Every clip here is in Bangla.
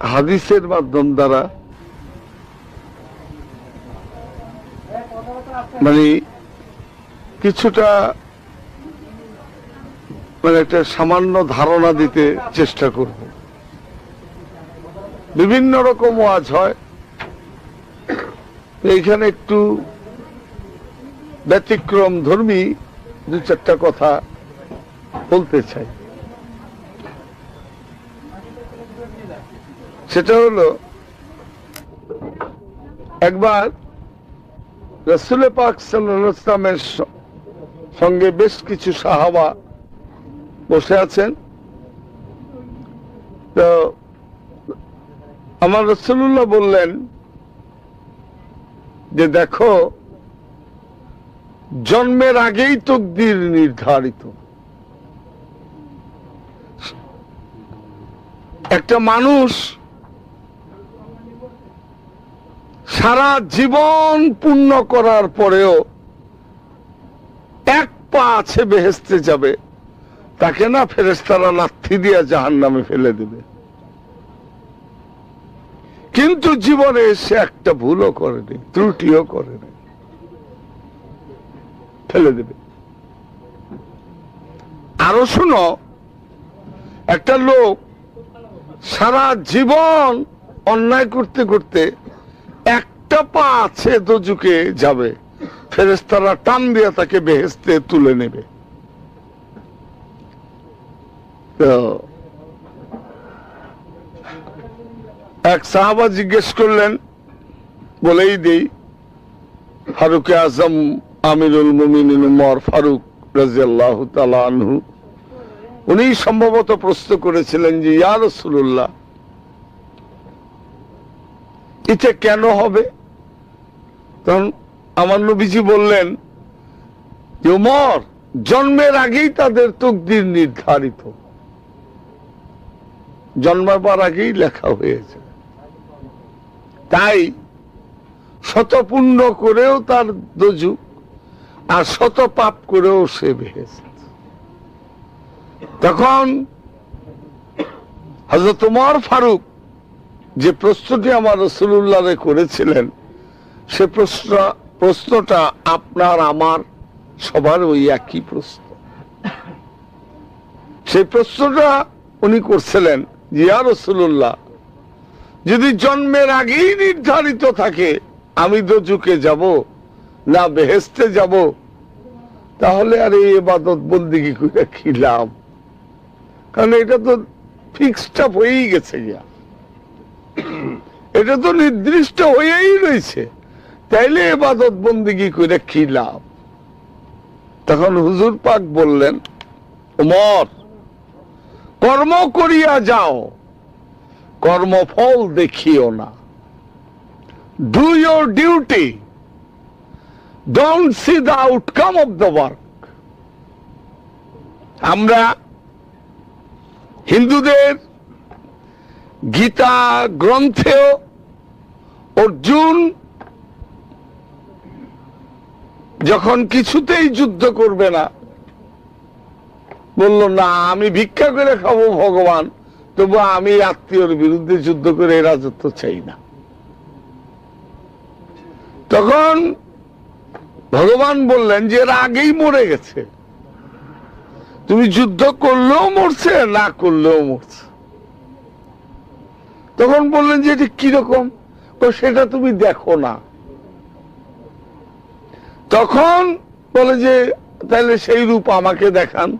হাদিসের মাধ্যম দ্বারা মানে কিছুটা মানে একটা সামান্য ধারণা দিতে চেষ্টা করব। বিভিন্ন রকম ওয়াজ হয়। এইখানে একটু ব্যতিক্রম ধর্মী দু চারটা কথা বলতে চাই। সেটা হলো, একবার রসুল পাক সাল্লামের সঙ্গে বেশ কিছু সাহাবা বসে আছেন। তো আমার রসুল্লাহ বললেন যে, দেখো, জন্মের আগেই তকদির নির্ধারিত। একটা মানুষ সারা জীবন পূর্ণ করার পরেও এক পা আছে বেহেস্তে যাবে, তাকে না ফেরেস্তারা লাথি দিয়া জাহান নামে ফেলে দেবে। কিন্তু জীবনে সে একটা ভুলও করেনি, ত্রুটিও করেনি। ফেলে দেবে। আরও শুনো, একটা লোক সারা জীবন অন্যায় করতে করতে একটা পা আছে দোজুকে যাবে। ফেরেস্তারা টান দিয়ে তাকে বেহেস্তে তুলে নেবে। এক সাহাবা জিজ্ঞেস করলেন, বলেই দেই, ফারুক আজম, আমিরুল মুমিন উমর ফারুক রাজিয়াল্লাহ তালা উনি সম্ভবত প্রশ্ন করেছিলেন যে, ইয়া রসুল্লাহ এটা কেন হবে? তখন আমার নবীজি বললেন যে, উমর, জন্মের আগেই তাদের তকদির নির্ধারিত। জন্মাবার আগেই লেখা হয়েছে। তাই শত পুণ্য করেও তার দজু আর শত পাপ করেও সে বেহেছে তখন হজরত উমর ফারুক যে প্রশ্নটি আমার রসুল্লাহ করেছিলেন সে প্রশ্ন, প্রশ্নটা আপনার, আমার, সবার ওই একই প্রশ্ন। সেই প্রশ্নটা উনি করছিলেন জিয়া রসুল্লাহ যদি জন্মের আগেই নির্ধারিত থাকে, আমি দোজুকে যাব, না বেহেস্তে যাব, তাহলে আর এই এবাদত বন্দিগি করে কি লাভ? কারণ এটা তো ফিক্সড আপ হয়েই গেছে গিয়া। এটা তো নির্দিষ্ট হয়েই রয়েছে। তাইলে এবাদত বন্দিগি করে কি লাভ? তখন হুজুর পাক বললেন ওমর কর্ম করিয়া যাও, কর্মফল দেখিও না। Do your duty don't see the outcome of the work আমরা হিন্দুদের গীতা গ্রন্থেও অর্জুন যখন কিছুতেই যুদ্ধ করবে না। বলল, না, আমি ভিক্ষা করে খাব ভগবান, তবু আমি আত্মীয়র বিরুদ্ধে যুদ্ধ করে রাজত্ব চাই না। তখন ভগবান বললেন যে, এরা আগেই মরে গেছে। তুমি যুদ্ধ করলেও মরছে, না করলেও মরছে। তখন বললেন যে, এটি কীরকম? সেটা তুমি দেখো না। তখন বলে যে তাহলে সেই রূপ আমাকে দেখান।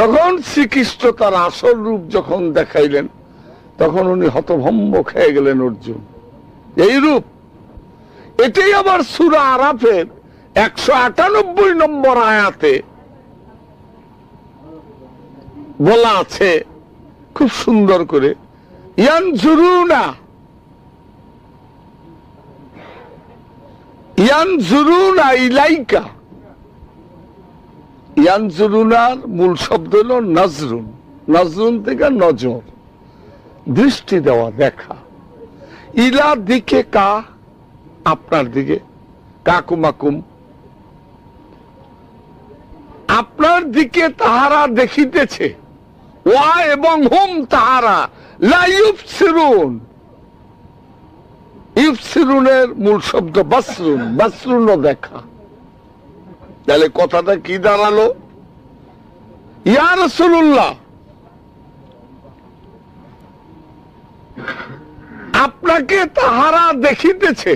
তখন শ্রীকৃষ্ণ তার আসল রূপ যখন দেখাইলেন, তখন উনি হতভম্ব খেয়ে গেলেন অর্জুন। এই রূপ, এটাই আবার সুরা আরাফের একশো আটানব্বই নম্বর আয়াতে বলা আছে, খুব সুন্দর করে ইয়ান জুরুনা ইয়ান জুরুনা ইলাইকা। ইয়ান জুরুনার মূল শব্দ হল নজরুন। নজরুন থেকে নজর। দৃষ্টি দেওয়া, দেখা। ইলা দিকে কা, আপনার দিকে। কাকুমাকুম। আপনার দিকে তাহারা দেখিতেছে। ওয়া এবং হুম তাহারা। লা ইউফসিরুন। ইউফসিরুনের মূল শব্দ বাসরুন দেখা। তাহলে কথাটা কি দাঁড়াল? আপনাকে তাহারা দেখিতেছে,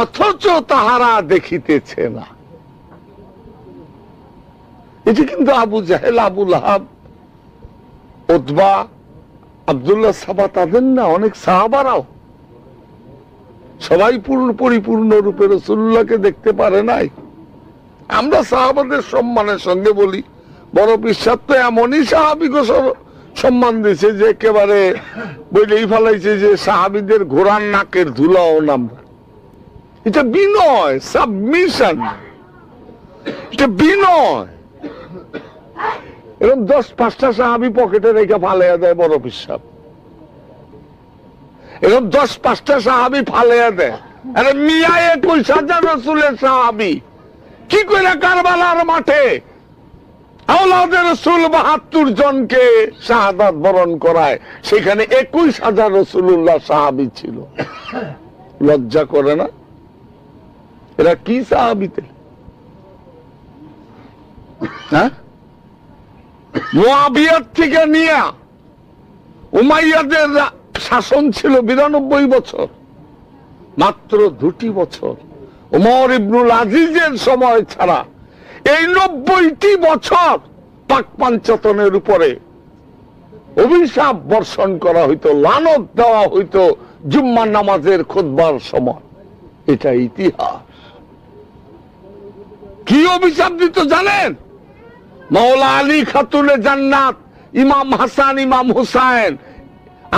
অথচ তাহারা দেখিতেছে না। এটি কিন্তু আবু জাহেল, আবুল আহাব ওতবা আবদুল্লাহ সাবা তাদের না, অনেক সাহাবারাও। সবাই পূর্ণ পরিপূর্ণ রূপে রসুল্লাহকে দেখতে পারে নাই। আমরা সাহাবাদের সম্মানের সঙ্গে বলি, বড় বিশ্বাস তো এমনই সাহাবিকে সম্মান দিছে যে একেবারে বইলেই ফেলাইছে যে সাহাবিদের ঘোড়ার নাকের ধুলাও নামরা এটা বিনয় সাবমিশন এটা বিনয়। এরকম দশ পাঁচটা সাহাবি পকেটে রেখে ফালাইয়া দেয় বড় বিশ্বাস। এরকম দশ পাঁচটা সাহাবি ফালাইয়া দেয় মিয়া একুশ হাজার রসুলের সাহাবি। কি করে কারবালার মাঠে? বরণ করায়। সেখানে একুশ হাজার সাহাবি ছিল। লজ্জা করে না? এরা কি সাহাবিতে? হ্যাঁ? থেকে নিয়ে উমাইয়াদের শাসন ছিল বিরানব্বই বছর। মাত্র দুটি বছর। উমর ইবনুল আজিজের সময় ছাড়া এই নব্বইটি বছর পাক পাঞ্চতনের উপরে অভিশাপ বর্ষণ করা হইতো, লানত দেওয়া হইতো জুম্মা নামাজের খুদবার সময়। এটা ইতিহাস। কি অভিশাপ দিত জানেন? মাওলা আলী খাতুনে জান্নাত, ইমাম হাসান, ইমাম হুসাইন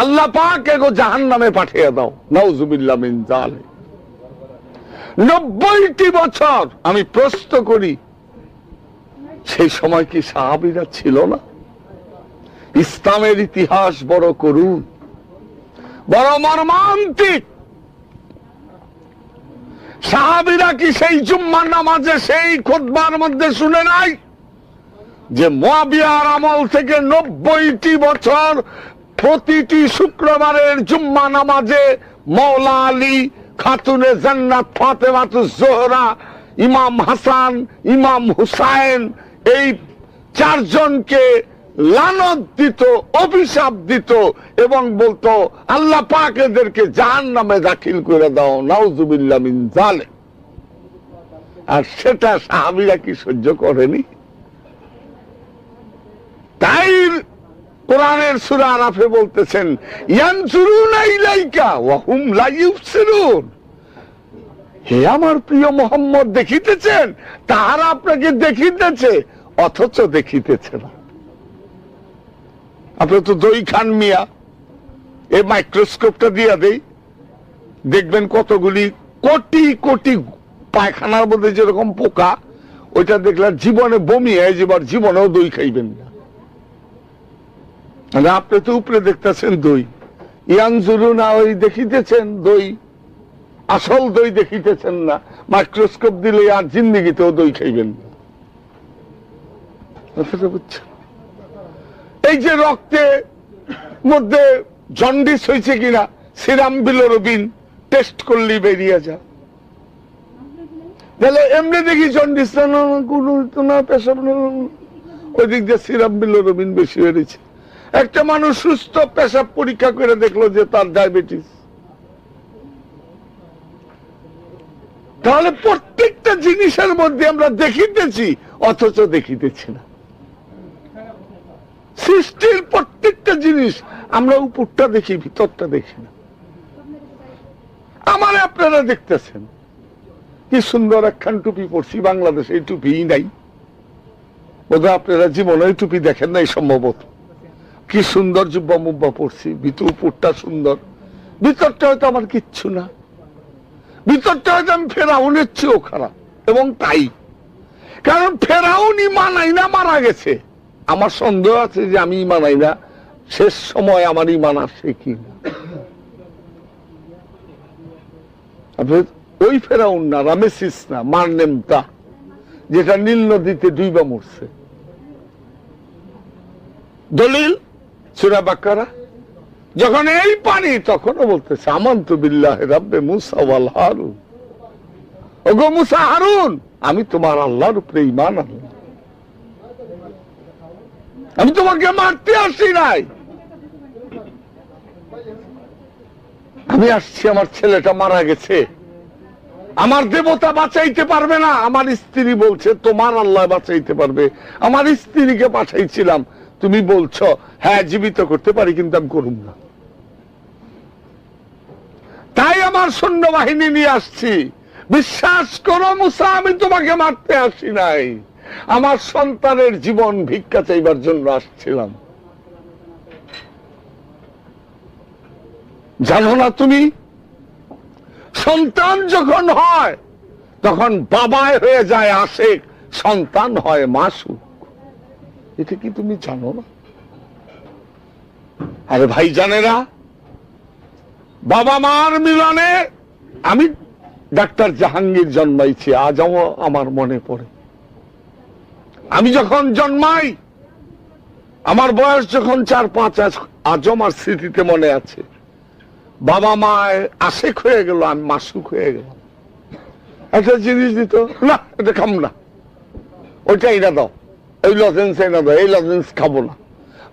আল্লাহ পাক এগো জাহান নামে পাঠিয়ে দাও। নওজুবিল্লাহ মিন জালিক নব্বইটি বছর আমি প্রশ্ন করি, সেই সময় কি সাহাবিরা ছিল না? ইসলামের ইতিহাস বড় করুন বড় মর্মান্তিক। সাহাবিরা কি সেই জুম্মার নামাজে, সেই খোদবার মধ্যে শুনে নাই? যে মোয়াবিয়ার আমল থেকে নব্বইটি বছর প্রতিটি শুক্রবারের জুম্মা নামাজে মৌলা আলী, খাতুনে জান্নাত, ফাতেমাতু জোহরা, ইমাম হাসান, ইমাম হুসাইন, এই চারজনকে লানত দিত, অভিশাপ দিত এবং বলতো, আল্লাহ পাক এদেরকে জাহান নামে দাখিল করে দাও, নাউজুবিল্লাহ মিন জালে আর সেটা সাহাবিরা কি সহ্য করেনি? তাই কোরআনের সূরা আরাফে বলতেছেন হে আমার প্রিয় মোহাম্মদ, দেখিতেছেন? তাহারা আপনাকে দেখিতেছে, অথচ দেখিতেছে না। আপনি তো দই খান মিয়া। এই মাইক্রোস্কোপটা দিয়া দেই। দেখবেন কতগুলি কোটি কোটি পায়খানার মধ্যে যেরকম পোকা, ওইটা দেখলে জীবনে বমি হয়ে যাবার জীবনেও দই খাইবেন না। মানে আপনি তো উপরে দেখতেছেন দই। ইয়াংজুরু না ওই দেখিতেছেন দই? আসল দই দেখিতেছেন না। মাইক্রোস্কোপ দিলে আর জিন্দিগিতেও দই খাইবেন? এই যে রক্তে মধ্যে জন্ডিস হয়েছে কিনা সিরাম বিলোরবিন টেস্ট করলেই বেরিয়ে যা তাহলে এমনি দেখি জন্ডিস না, কোনো না পেশাব ওই দিক দিয়ে সিরাম বিলোরবিন বেশি বেড়েছে। একটা মানুষ সুস্থ পেশাব পরীক্ষা করে দেখল যে তার ডায়াবেটিস। তাহলে প্রত্যেকটা জিনিসের মধ্যে আমরা দেখিতেছি, অথচ দেখিতেছি না। সৃষ্টির প্রত্যেকটা জিনিস আমরা উপরটা দেখি, ভিতরটা দেখি না। আমার আপনারা দেখতেছেন। কি সুন্দর একখান টুপি পরছি, বাংলাদেশে এই টুপি নাই। বোধহয় আপনারা জীবনে টুপি দেখেন নাই সম্ভবত। কি সুন্দর জুব্বা মুব্বা পড়ছি, ভিতর উপরটা সুন্দর। ভিতরটা হয়তো আমার কিচ্ছু না। ভিতরটা হয়তো আমি ফেরাউনের চেয়েও খারাপ, এবং তাই। কারণ ফেরাউনই মানাই না মারা গেছে। আমার সন্দেহ আছে যে আমি মানাই না শেষ সময় আমার ইমান আসে কি ওই ফেরাউন না, রামেসিস না মারনেমতা যেটা নীল নদীতে দুইবা মরছে। দলিল? সুরা বাক্কারা যখন এই পানি, তখনও বলতেছে, আমন্ত বিল্লাহ রাব্বে মুসা ওয়াল হারুন। ওগো মুসা হারুন, আমি তোমার আল্লাহর উপরে ইমান আনলাম। আমি তোমাকে মারতে আসি নাই। আমি আসছি, আমার ছেলেটা মারা গেছে। আমার দেবতা বাঁচাইতে পারবে না। আমার স্ত্রী বলছে, তোমার আল্লাহ বাঁচাইতে পারবে। আমার স্ত্রীকে পাঠাইছিলাম। তুমি বলছো হ্যাঁ জীবিত করতে পারি, কিন্তু আমি করুম না। তাই আমার সৈন্যবাহিনী নিয়ে আসছি। বিশ্বাস করো মুসা, আমি তোমাকে মারতে আসি নাই। আমার সন্তানের জীবন ভিক্ষা চাইবার জন্য আসছিলাম। জানো না তুমি? সন্তান যখন হয়, তখন বাবায় হয়ে যায় আশেক, সন্তান হয় মাসুক। এটা কি তুমি জানো না? আরে ভাই জানেরা বাবা মার মিলনে আমি ডাক্তার জাহাঙ্গীর জন্মাইছি, আজও আমার মনে পড়ে। আমি যখন জন্মাই, আমার বয়স যখন চার পাঁচ আজ- আমার স্মৃতিতে মনে আছে। বাবা মা আশেক হয়ে গেল, আমি মাসুক হয়ে গেলাম। একটা জিনিস দিত, না, এটা খাম না। ওইটা এটা দাও। এই লজেন্স এনে দাও এই লজেন্স খাব না।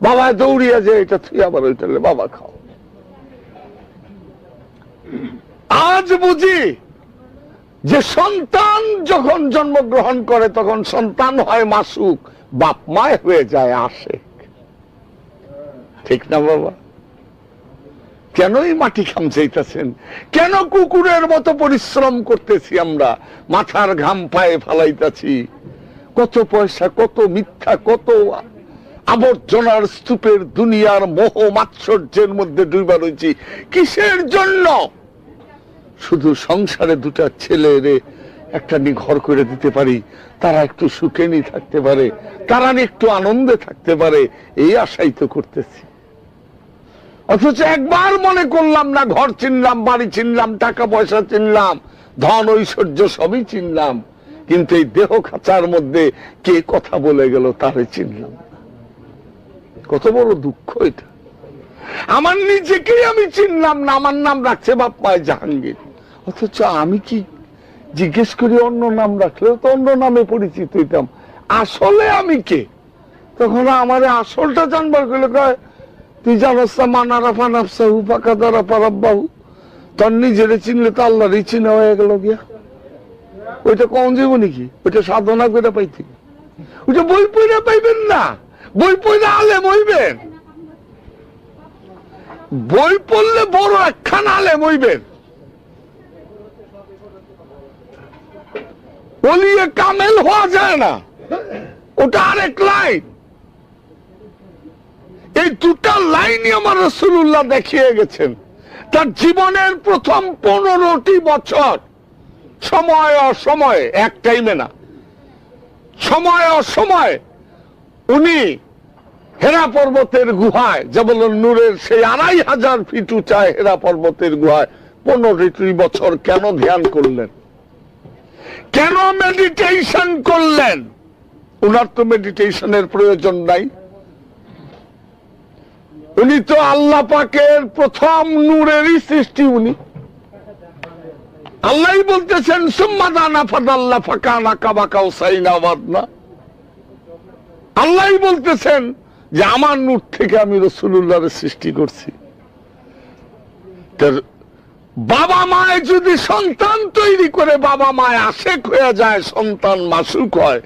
বাবা দৌড়িয়া যে এটা তুই আবার ওইটা বাবা খাও। আজ বুঝি যে সন্তান যখন জন্মগ্রহণ করে, তখন সন্তান হয় মাসুক, বাপ মায় হয়ে যায় আশেক। ঠিক না বাবা? কেনই মাটি খামচাইতেছেন? কেন কুকুরের মতো পরিশ্রম করতেছি আমরা? মাথার ঘাম পায়ে ফালাইতেছি? কত পয়সা, কত মিথ্যা, কত আবর্জনার স্তূপের দুনিয়ার মোহ মাৎসর্যের মধ্যে ডুবা রয়েছি। কিসের জন্য? শুধু সংসারে দুটা ছেলেরে একটা নি ঘর করে দিতে পারি, তারা একটু সুখে নি থাকতে পারে, তারা একটু আনন্দে থাকতে পারে, এই আশাই তো করতেছি। অথচ একবার মনে করলাম না, ঘর চিনলাম বাড়ি চিনলাম টাকা পয়সা চিনলাম ধন ঐশ্বর্য সবই চিনলাম কিন্তু এই দেহ খাঁচার মধ্যে কে কথা বলে গেল তারে চিনলাম। কত বড় দুঃখ এটা। আমার নিজেকেই আমি চিনলাম না, আমার নাম রাখছে বাপ মায় জাহাঙ্গীর। অথচ আমি কি জিজ্ঞেস করি অন্য নাম রাখলেও তো অন্য নামে পরিচিত হইতাম। আসলে আমি কে? তখন আমার আসলটা জানবার গেলে কয়, তুই জানাস মানারা ফানাফসা হু ফাঁকা দ্বারা পারাব্বাহু। তোর নিজেরে চিনলে তো আল্লাহরই চিনা হয়ে গেল গিয়া। ওইটা কম জীবনী কি? ওইটা সাধনা করে পাইতে ওইটা বই পড়ে পাইবেন না। বই পড়ে আলেম হইবেন। বই পড়লে বড় একখান আলেম হইবেন। ওলিয়ে কামেল হওয়া যায় না। ওটা আরেক লাইন। এই দুটা লাইনই আমার রসুল্লাহ দেখিয়ে গেছেন। তার জীবনের প্রথম পনেরোটি বছর। সময় অসময় এক টাইমে না। সময় অসময় উনি হেরা পর্বতের গুহায় যেমন নূরের সেই আড়াই হাজার ফিট উঁচায় হেরা পর্বতের গুহায়, পনেরোটি বছর কেন ধ্যান করলেন? কেন মেডিটেশন করলেন? উনার তো মেডিটেশনের প্রয়োজন নাই। উনি তো আল্লাহ পাকের প্রথম নূরেরই সৃষ্টি উনি। আল্লাহ বলতেছেন আল্লাহ বলতেছেন যে, আমার নূর থেকে আমি রসুল্লাহর সৃষ্টি করছি। বাবা মায় যদি সন্তান তৈরি করে বাবা মায় আশেক হয়ে যায়, সন্তান মাসুক হয়,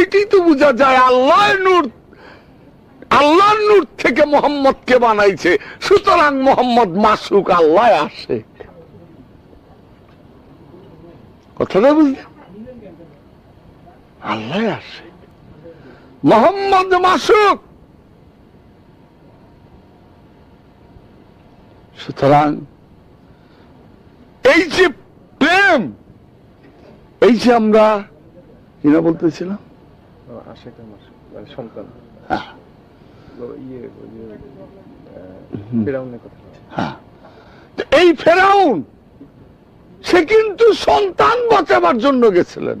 এটি তো বোঝা যায় আল্লাহ নূর, আল্লাহর নূর থেকে মোহাম্মদকে বানাইছে। সুতরাং মোহাম্মদ মাসুক, আল্লাহ আসে কথাটা বুঝলেন আল্লাহ আসে। মোহাম্মদ মাসুক সুতরাং এই যে প্রেম এই যে আমরা কিনা বলতেছিলাম? মানে সন্তান। হ্যাঁ। ইয়ে ওই যে, আহ, ফেরাউনের কথা। হ্যাঁ। এই ফেরাউন সে কিন্তু সন্তান বাঁচাবার জন্য গেছিলেন।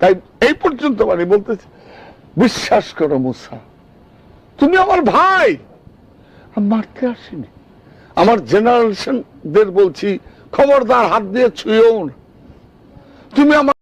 তাই এই পর্যন্ত মানে বলতেছি, বিশ্বাস করো মুসা, তুমি আমার ভাই। মারতে আসিনি। আমার জেনারেশনদের বলছি, খবরদার হাত দিয়ে ছুঁয়েও। তুমি আমার